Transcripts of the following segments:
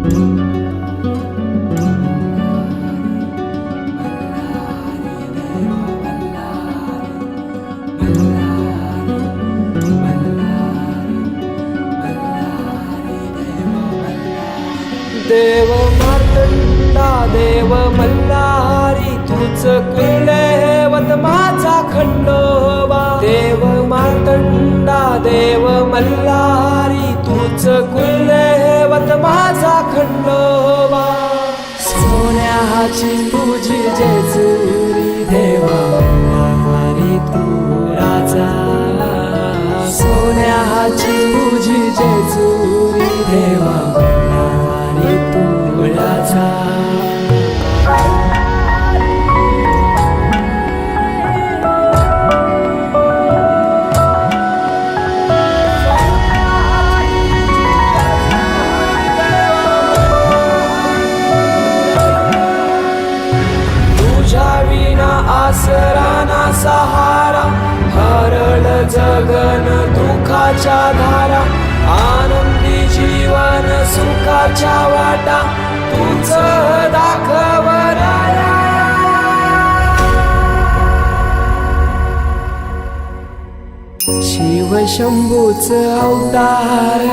देव मातंडा देव मल्हारी तूच कुलदैवत माझा खंडोबा. देव मातंडा देव मल्लारी तुझ कु खंडोबा. सोन्याची तुझी जेजुरी देवा मल्हारी तू राजा सोन्याची तुझी जेजुरी दुखाच्या धारा आनंदी जीवन सुखाच्या वाटा तुझ दाखव शिव शंभूच अवतार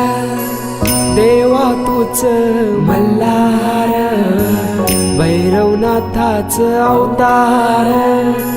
देवा तूच मल्हार भैरवनाथाच अवतार.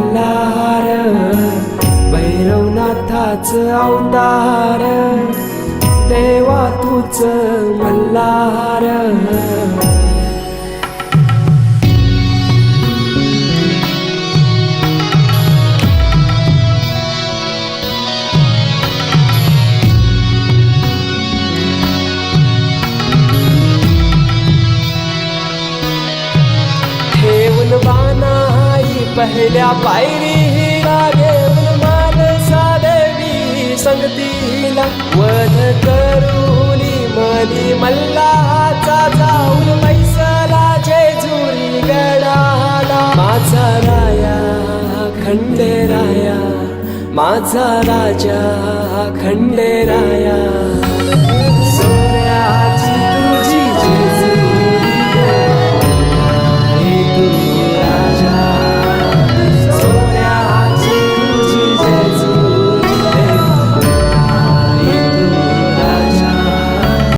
भैरवनाथाच अवतार देवा तूच मल्हार. ठेवून बानाई पहिल्या पायरी. करूनी मनी मल्लाचा जाऊन मैसला जेजुरी गडाला माझा राया खंडेराया माझा राजा खंडेराया.